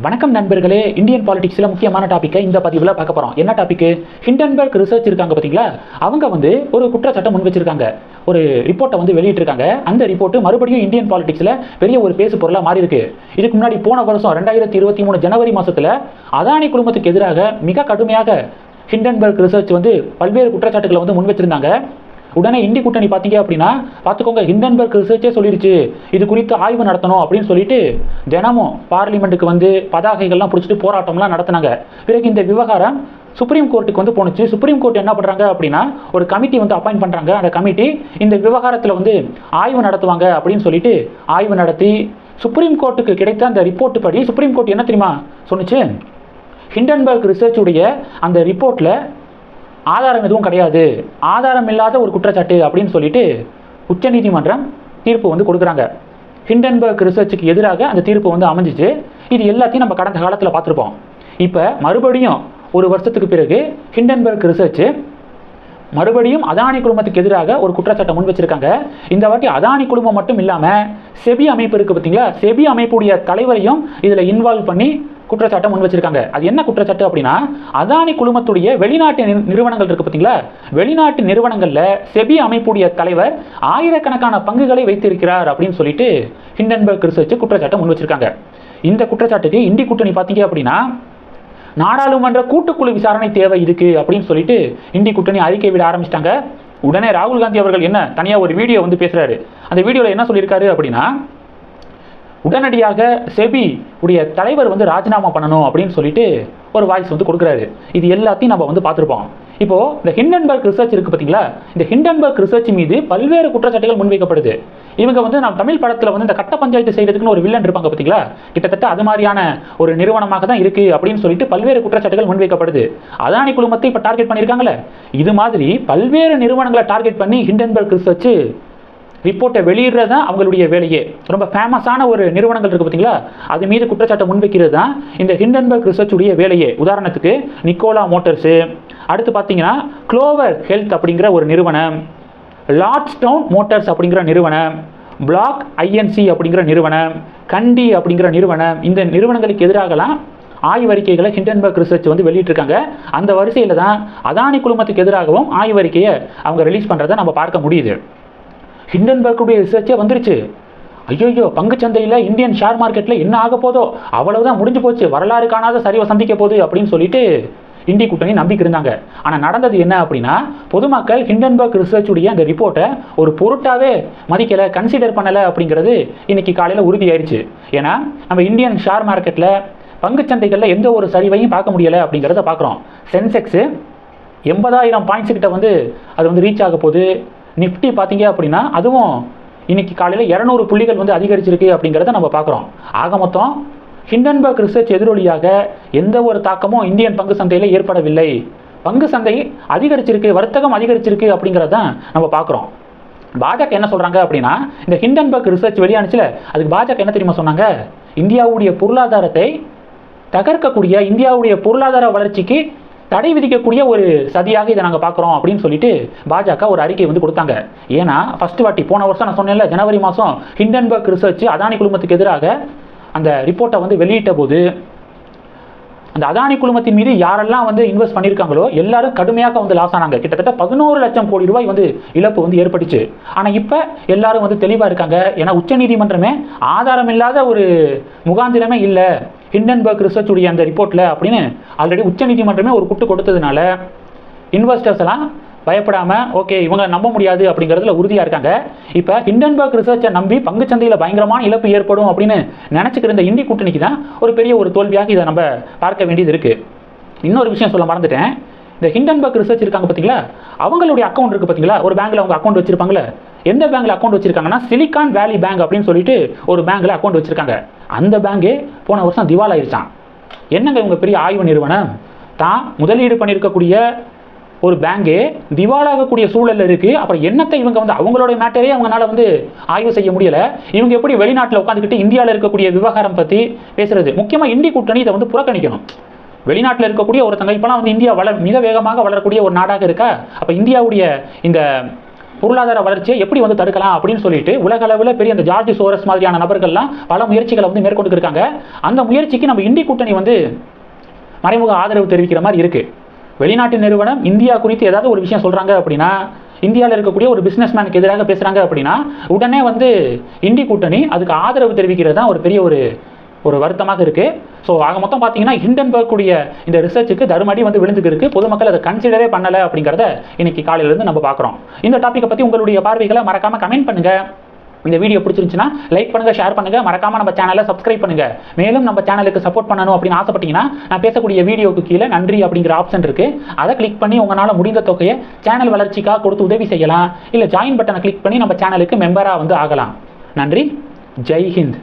வணக்கம் நண்பர்களே இந்தியன் பாலிடிக்ஸில் முக்கியமான டாப்பிக்கை இந்த பதிவில் பார்க்க போகிறோம் என்ன டாப்பிக்கு ஹிண்டன்பர்க் ரிசர்ச் இருக்காங்க பார்த்தீங்களா அவங்க வந்து ஒரு குற்றச்சாட்டை முன் வச்சிருக்காங்க. ஒரு ரிப்போர்ட்டை வந்து வெளியிட்டிருக்காங்க. அந்த ரிப்போர்ட் மறுபடியும் இந்தியன் பாலிடிக்ஸில் பெரிய ஒரு பேசு பொருளாக மாறி இருக்கு இதுக்கு முன்னாடி போன வருஷம் ரெண்டாயிரத்தி இருபத்தி மூணு ஜனவரி மாதத்தில் அதானி குழுமத்துக்கு எதிராக மிக கடுமையாக ஹிண்டன்பர்க் ரிசர்ச் வந்து பல்வேறு குற்றச்சாட்டுகளை வந்து முன் வச்சிருந்தாங்க. உடனே இந்தி கூட்டணி பார்த்தீங்க அப்படின்னா பார்த்துக்கோங்க ஹிண்டன்பர்க் ரிசர்ச்சே சொல்லிருச்சு. இது குறித்து ஆய்வு நடத்தணும் அப்படின்னு சொல்லிட்டு தினமும் பார்லிமெண்ட்டுக்கு வந்து பதாகைகள்லாம் பிடிச்சிட்டு போராட்டம்லாம் நடத்தினாங்க. பிறகு இந்த விவகாரம் சுப்ரீம் கோர்ட்டுக்கு வந்து போணுச்சு. சுப்ரீம் கோர்ட் என்ன பண்ணுறாங்க அப்படின்னா ஒரு கமிட்டி வந்து அப்பாயிண்ட் பண்ணுறாங்க அந்த கமிட்டி இந்த விவகாரத்தில் வந்து ஆய்வு நடத்துவாங்க அப்படின்னு சொல்லிட்டு ஆய்வு நடத்தி சுப்ரீம் கோர்ட்டுக்கு கிடைத்த அந்த ரிப்போர்ட் படி சுப்ரீம் கோர்ட் என்ன தெரியுமா சொன்னுச்சு? ஹிண்டன்பர்க் ரிசர்ச்சுடைய அந்த ரிப்போர்ட்டில் ஆதாரம் எதுவும் கிடையாது. ஆதாரம் இல்லாத ஒரு குற்றச்சாட்டு அப்படின்னு சொல்லிட்டு உச்சநீதிமன்றம் தீர்ப்பு வந்து கொடுக்குறாங்க. ஹிண்டன்பர்க் ரிசர்ச்சுக்கு எதிராக அந்த தீர்ப்பு வந்து அமைஞ்சிச்சு. இது எல்லாத்தையும் நம்ம கடந்த காலத்தில் பார்த்துருப்போம். இப்போ மறுபடியும் ஒரு வருஷத்துக்கு பிறகு ஹிண்டன்பர்க் ரிசர்ச் மறுபடியும் அதானி குழுமத்துக்கு எதிராக ஒரு குற்றச்சாட்டை முன் வச்சிருக்காங்க. இந்த வாட்டி அதானி குழுமம் மட்டும் இல்லாமல் செபி அமைப்பு இருக்குது பார்த்தீங்களா செபி அமைப்புடைய தலைவரையும் இதில் இன்வால்வ் பண்ணி குற்றச்சாட்டை முன் வச்சிருக்காங்க. அது என்ன குற்றச்சாட்டு அப்படின்னா அதானி குழுமத்துடைய வெளிநாட்டு நிறு- நிறுவனங்கள் இருக்கு பார்த்தீங்களா வெளிநாட்டு நிறுவனங்களில் செபி அமைப்புடைய தலைவர் ஆயிரக்கணக்கான பங்குகளை வைத்திருக்கிறார் அப்படின்னு சொல்லிட்டு ஹிண்டன்பர்க் ரிசர்ச் குற்றச்சாட்டை முன் வச்சிருக்காங்க. இந்த குற்றச்சாட்டுக்கு இந்தி கூட்டணி பார்த்தீங்க அப்படின்னா நாடாளுமன்ற கூட்டுக்குழு விசாரணை தேவை இருக்கு அப்படின்னு சொல்லிட்டு இந்தி கூட்டணி அறிக்கை விட ஆரம்பிச்சிட்டாங்க. உடனே ராகுல் காந்தி அவர்கள் என்ன தனியாக ஒரு வீடியோ வந்து பேசுறாரு. அந்த வீடியோவில் என்ன சொல்லியிருக்காரு அப்படின்னா உடனடியாக செபி உடைய தலைவர் வந்து ராஜினாமா பண்ணணும் அப்படின்னு சொல்லிட்டு ஒரு வாய்ஸ் வந்து கொடுக்குறாரு. இது எல்லாத்தையும் நம்ம வந்து பார்த்துருப்போம். இப்போ இந்த ஹிண்டன்பர்க் ரிசர்ச் இருக்கு பார்த்தீங்களா? இந்த ஹிண்டன்பர்க் ரிசர்ச் மீது பல்வேறு குற்றச்சாட்டுகள் முன்வைக்கப்படுது. இவங்க வந்து நம்ம தமிழ் படத்தில் வந்து இந்த கட்ட பஞ்சாயத்து செய்கிறதுக்குன்னு ஒரு வில்லன் இருப்பாங்க பார்த்தீங்களா? கிட்டத்தட்ட அது மாதிரியான ஒரு நிறுவனமாக தான் இருக்குது அப்படின்னு சொல்லிட்டு பல்வேறு குற்றச்சாட்டுகள் முன்வைக்கப்படுது. அதானி குழுமத்தை இப்போ டார்கெட் பண்ணியிருக்காங்களே? இது மாதிரி பல்வேறு நிறுவனங்களை டார்கெட் பண்ணி ஹிண்டன்பர்க் ரிசர்ச் ரிப்போர்ட்டை வெளியிடுறது தான் அவங்களுடைய வேலையே. ரொம்ப ஃபேமஸான ஒரு நிறுவனங்கள் இருக்குது பார்த்தீங்களா அது மீது குற்றச்சாட்டை முன்வைக்கிறது தான் இந்த ஹிண்டன்பர்க் ரிசர்ச் உடைய வேலையே. உதாரணத்துக்கு நிக்கோலா மோட்டர்ஸு அடுத்து பார்த்தீங்கன்னா க்ளோவர் ஹெல்த் அப்படிங்கிற ஒரு நிறுவனம். லார்ட்ஸ்டவுன் மோட்டார்ஸ் அப்படிங்கிற நிறுவனம். பிளாக் ஐஎன்சி அப்படிங்கிற நிறுவனம். கண்டி அப்படிங்கிற நிறுவனம். இந்த நிறுவனங்களுக்கு எதிராகலாம் ஆய்வறிக்கைகளை ஹிண்டன்பர்க் ரிசர்ச் வந்து வெளியிட்டிருக்காங்க. அந்த வரிசையில் தான் அதானி குழுமத்துக்கு எதிராகவும் ஆய்வறிக்கையை அவங்க ரிலீஸ் பண்ணுறதை நம்ம பார்க்க முடியுது. ஹிண்டன்பர்க்குடைய ரிசர்ச்சே வந்துருச்சு. பங்குச் சந்தையில் இந்தியன் ஷேர் மார்க்கெட்டில் என்ன ஆக போதோ அவ்வளவுதான் முடிஞ்சு போச்சு. வரலாறு காணாத சரிவை சந்திக்க போகுது அப்படின்னு சொல்லிட்டு இந்திய கூட்டணி நம்பிக்கை இருந்தாங்க. ஆனால் நடந்தது என்ன அப்படின்னா பொதுமக்கள் ஹிண்டன்பர்க் ரிசர்ச்சுடைய அந்த ரிப்போர்ட்டை ஒரு பொருட்டாவே மதிக்கலை கன்சிடர் பண்ணலை அப்படிங்கிறது இன்னைக்கு காலையில் உறுதியாயிருச்சு. ஏன்னா நம்ம இந்தியன் ஷேர் மார்க்கெட்டில் பங்குச்சந்தைகளில் எந்த ஒரு சரிவையும் பார்க்க முடியலை அப்படிங்கிறத பார்க்குறோம். சென்செக்ஸு எண்பதாயிரம் பாயிண்ட்ஸ் கிட்ட வந்து அது வந்து ரீச் ஆக போகுது. நிஃப்டி பார்த்தீங்க அப்படின்னா அதுவும் இன்னைக்கு காலையில் இரநூறு புள்ளிகள் வந்து அதிகரிச்சிருக்கு அப்படிங்கிறத நம்ம பார்க்குறோம். ஆக மொத்தம் ஹிண்டன்பர்க் ரிசர்ச் எதிரொலியாக எந்த ஒரு தாக்கமும் இந்தியன் பங்கு சந்தையில் ஏற்படவில்லை. பங்கு சந்தை அதிகரிச்சிருக்கு வர்த்தகம் அதிகரிச்சிருக்கு அப்படிங்கிறத நம்ம பார்க்குறோம். பாஜக என்ன சொல்கிறாங்க அப்படின்னா இந்த ஹிண்டன்பர்க் ரிசர்ச் வெளியானுச்சுல அதுக்கு பாஜக என்ன தெரியுமா சொன்னாங்க? இந்தியாவுடைய பொருளாதாரத்தை தகர்க்கக்கூடிய இந்தியாவுடைய பொருளாதார வளர்ச்சிக்கு தடை விதிக்கக்கூடிய ஒரு சதியாக இதை நாங்கள் பார்க்குறோம் அப்படின்னு சொல்லிட்டு பாஜக ஒரு அறிக்கை வந்து கொடுத்தாங்க. ஏன்னா ஃபர்ஸ்ட் வாட்டி போன வருஷம் நான் சொன்னேன்ல ஜனவரி மாதம் ஹிண்டன்பர்க் ரிசர்ச் அதானி குழுமத்துக்கு எதிராக அந்த ரிப்போர்ட்டை வந்து வெளியிட்ட போது அந்த அதானி குழுமத்தின் மீது யாரெல்லாம் வந்து இன்வெஸ்ட் பண்ணியிருக்காங்களோ எல்லாரும் கடுமையாக வந்து லாஸ் ஆனாங்க. கிட்டத்தட்ட பதினோரு லட்சம் கோடி ரூபாய் வந்து இழப்பு வந்து ஏற்பட்டுச்சு. ஆனால் இப்போ எல்லாரும் வந்து தெளிவாக இருக்காங்க. ஏன்னா உச்சநீதிமன்றமே ஆதாரம் இல்லாத ஒரு முகாந்திரமே இல்லை. ஹிண்டன்பர்க் ரிசர்ச் உடைய அந்த ரிப்போர்ட்டில் அப்படின்னு ஆல்ரெடி உச்சநீதிமன்றமே ஒரு குட்டு கொடுத்ததுனால இன்வெஸ்டர்ஸ் எல்லாம் பயப்படாமல் ஓகே இவங்க நம்ப முடியாது அப்படிங்கிறதுல உறுதியாக இருக்காங்க. இப்போ ஹிண்டன்பர்க் ரிசர்ச்சை நம்பி பங்குச்சந்தையில் பயங்கரமான இழப்பு ஏற்படும் அப்படின்னு நினச்சிக்கிற இந்த இந்தி கூட்டணிக்கு தான் ஒரு பெரிய ஒரு தோல்வியாக இதை நம்ம பார்க்க வேண்டியது இருக்குது இன்னொரு விஷயம் சொல்ல மறந்துட்டேன். இந்த ஹிண்டன்பர்க் ரிசர்ச் இருக்காங்க பார்த்தீங்களா அவங்களுடைய அக்கௌண்ட் இருக்குது பார்த்தீங்களா ஒரு பேங்க்கில் அவங்க அக்கௌண்ட் வச்சிருப்பாங்களே எந்த பேங்கில் அக்கௌண்ட் வச்சிருக்காங்கன்னா சிலிகான் வேலி பேங்க் அப்படின்னு சொல்லிட்டு ஒரு பேங்கில் அக்கௌண்ட் வச்சிருக்காங்க. அந்த பேங்கே போன வருஷம் திவால் ஆயிருச்சான் என்னங்க இவங்க பெரிய ஆய்வு நிறுவனம்? தான் முதலீடு பண்ணியிருக்கக்கூடிய ஒரு பேங்கே திவாலாகக்கூடிய சூழல் இருக்குது அப்புறம் என்னத்தை இவங்க வந்து அவங்களோட மேட்டரே அவங்களால வந்து ஆய்வு செய்ய முடியலை. இவங்க எப்படி வெளிநாட்டில் உட்காந்துக்கிட்டு இந்தியாவில் இருக்கக்கூடிய விவகாரம் பற்றி பேசுறது? முக்கியமாக இந்தி கூட்டணி இதை வந்து புறக்கணிக்கணும். வெளிநாட்டில் இருக்கக்கூடிய ஒருத்தங்க இப்போலாம் வந்து இந்தியா வளர் மிக வேகமாக வளரக்கூடிய ஒரு நாடாக இருக்கா? அப்போ இந்தியாவுடைய இந்த பொருளாதார வளர்ச்சியை எப்படி வந்து தடுக்கலாம் அப்படின்னு சொல்லிட்டு உலக அளவில் பெரிய அந்த ஜார்ஜ் சோரஸ் மாதிரியான நபர்கள்லாம் பல முயற்சிகளை வந்து மேற்கொண்டு இருக்காங்க. அந்த முயற்சிக்கு நம்ம இந்தி கூட்டணி வந்து மறைமுக ஆதரவு தெரிவிக்கிற மாதிரி இருக்கு. வெளிநாட்டு நிறுவனம் இந்தியா குறித்து ஏதாவது ஒரு விஷயம் சொல்கிறாங்க அப்படின்னா இந்தியாவில் இருக்கக்கூடிய ஒரு பிஸ்னஸ்மேனுக்கு எதிராக பேசுகிறாங்க அப்படின்னா உடனே வந்து இந்தி கூட்டணி அதுக்கு ஆதரவு தெரிவிக்கிறது தான் ஒரு பெரிய ஒரு ஒரு வருத்தமாக இருக்கு. ஸோ ஆக மொத்தம் பார்த்தீங்கன்னா ஹிண்டன் கூடிய இந்த ரிசர்ச்சுக்கு தருமடி வந்து விழுந்துக்கு பொதுமக்கள் அதை கன்சிடரே பண்ணலை அப்படிங்கிறத இன்னைக்கு காலையிலேருந்து நம்ம பார்க்குறோம் இந்த டாப்பிக்கை பற்றி உங்களுடைய பார்வைகளை மறக்காம கமெண்ட் பண்ணுங்க. இந்த வீடியோ பிடிச்சிருந்துச்சுன்னா லைக் பண்ணுங்க ஷேர் பண்ணுங்க. மறக்காம நம்ம சேனலை சப்ஸ்கிரைப் பண்ணுங்க. மேலும் நம்ம சேனலுக்கு சப்போர்ட் பண்ணணும் அப்படின்னு ஆசைப்பட்டீங்கன்னா நான் பேசக்கூடிய வீடியோக்கு கீழே நன்றி அப்படிங்கிற ஆப்ஷன் இருக்கு. அதை கிளிக் பண்ணி உங்களால் முடிந்த தொகையை சேனல் வளர்ச்சிக்காக கொடுத்து உதவி செய்யலாம். இல்லை ஜாயின் பட்டனை கிளிக் பண்ணி நம்ம சேனலுக்கு மெம்பராக வந்து ஆகலாம். நன்றி. ஜெய் ஹிந்த்.